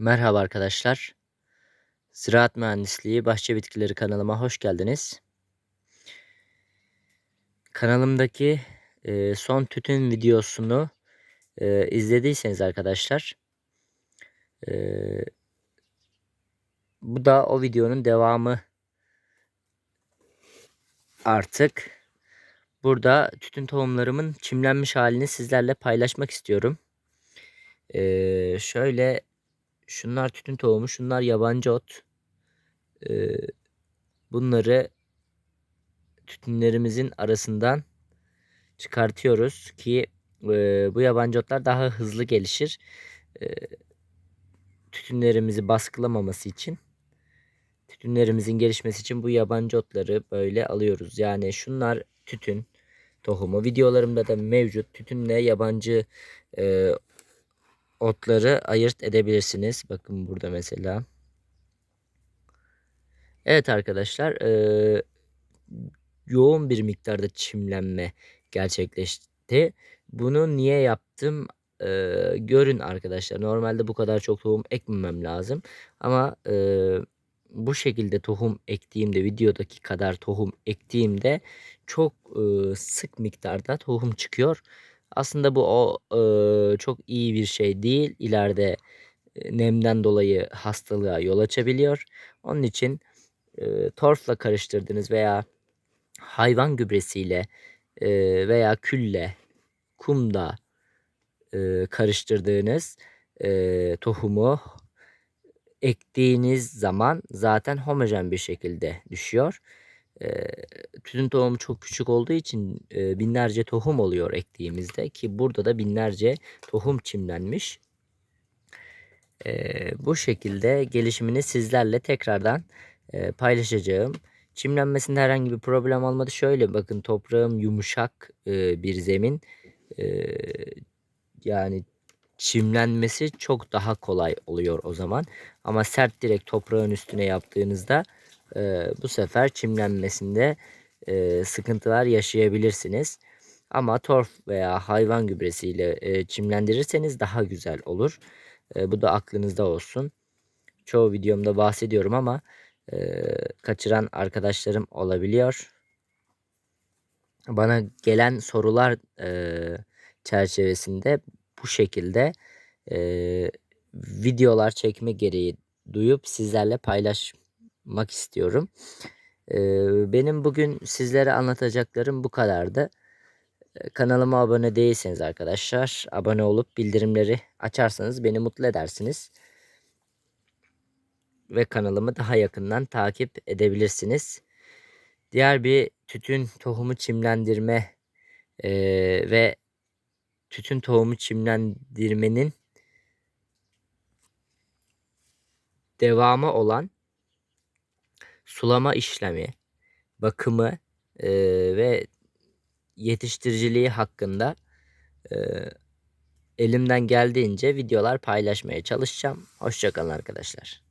Merhaba arkadaşlar. Ziraat Mühendisliği Bahçe Bitkileri kanalıma hoş geldiniz. Kanalımdaki e, son tütün videosunu e, izlediyseniz arkadaşlar e, bu da o videonun devamı artık. Burada tütün tohumlarımın çimlenmiş halini sizlerle paylaşmak istiyorum. E, şöyle Şunlar tütün tohumu, şunlar yabancı ot. Ee, bunları tütünlerimizin arasından çıkartıyoruz ki e, bu yabancı otlar daha hızlı gelişir. E, tütünlerimizi baskılamaması için tütünlerimizin gelişmesi için bu yabancı otları böyle alıyoruz. Yani şunlar tütün tohumu. Videolarımda da mevcut. Tütünle yabancı e, otları ayırt edebilirsiniz. Bakın burada mesela. Evet arkadaşlar e, yoğun bir miktarda çimlenme gerçekleşti. Bunu niye yaptım? E, görün arkadaşlar. Normalde bu kadar çok tohum ekmemem lazım. Ama e, bu şekilde tohum ektiğimde videodaki kadar tohum ektiğimde çok e, sık miktarda tohum çıkıyor. Aslında bu o e, çok iyi bir şey değil. İleride nemden dolayı hastalığa yol açabiliyor. Onun için e, torfla karıştırdığınız veya hayvan gübresiyle e, veya külle, kumda e, karıştırdığınız e, tohumu ektiğiniz zaman zaten homojen bir şekilde düşüyor. E, tütün tohumu çok küçük olduğu için e, binlerce tohum oluyor ektiğimizde ki burada da binlerce tohum çimlenmiş. E, bu şekilde gelişimini sizlerle tekrardan e, paylaşacağım. Çimlenmesinde herhangi bir problem olmadı. Şöyle bakın toprağım yumuşak e, bir zemin. E, yani çimlenmesi çok daha kolay oluyor o zaman. Ama sert direkt toprağın üstüne yaptığınızda e, bu sefer çimlenmesinde e, sıkıntılar yaşayabilirsiniz. Ama torf veya hayvan gübresiyle e, çimlendirirseniz daha güzel olur. E, bu da aklınızda olsun. Çoğu videomda bahsediyorum ama e, kaçıran arkadaşlarım olabiliyor. Bana gelen sorular e, çerçevesinde bu şekilde e, videolar çekme gereği duyup sizlerle paylaşmak istiyorum. Benim bugün sizlere anlatacaklarım bu kadardı. Kanalıma abone değilseniz arkadaşlar abone olup bildirimleri açarsanız beni mutlu edersiniz. Ve kanalımı daha yakından takip edebilirsiniz. Diğer bir tütün tohumu çimlendirme ve tütün tohumu çimlendirmenin devamı olan sulama işlemi, bakımı e, ve yetiştiriciliği hakkında e, elimden geldiğince videolar paylaşmaya çalışacağım. Hoşçakalın arkadaşlar.